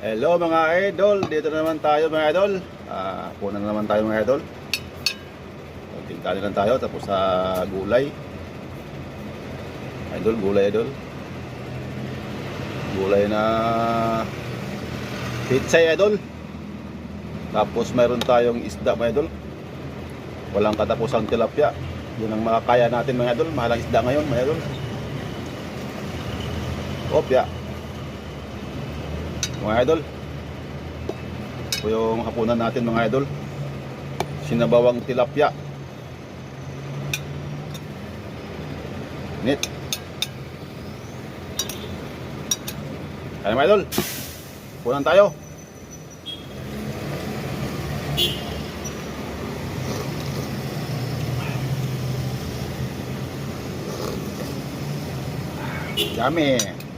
Hello mga idol, dito na naman tayo mga idol. Ah, punan na naman tayo mga idol. Konting kanin lang tayo tapos sa gulay. Idol, gulay idol. Gulay na pizza idol. Tapos mayroon tayong isda mga idol. Walang katapusang tilapia. Yun ang makakaya natin mga idol. Mahalang isda ngayon mga idol. Opya. Mga idol. Ito yung hapunan natin mga idol. Sinabawang tilapia. Nit. Kaya mga idol. Hapunan tayo. Yummy.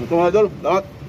Ito mga idol. Lahat.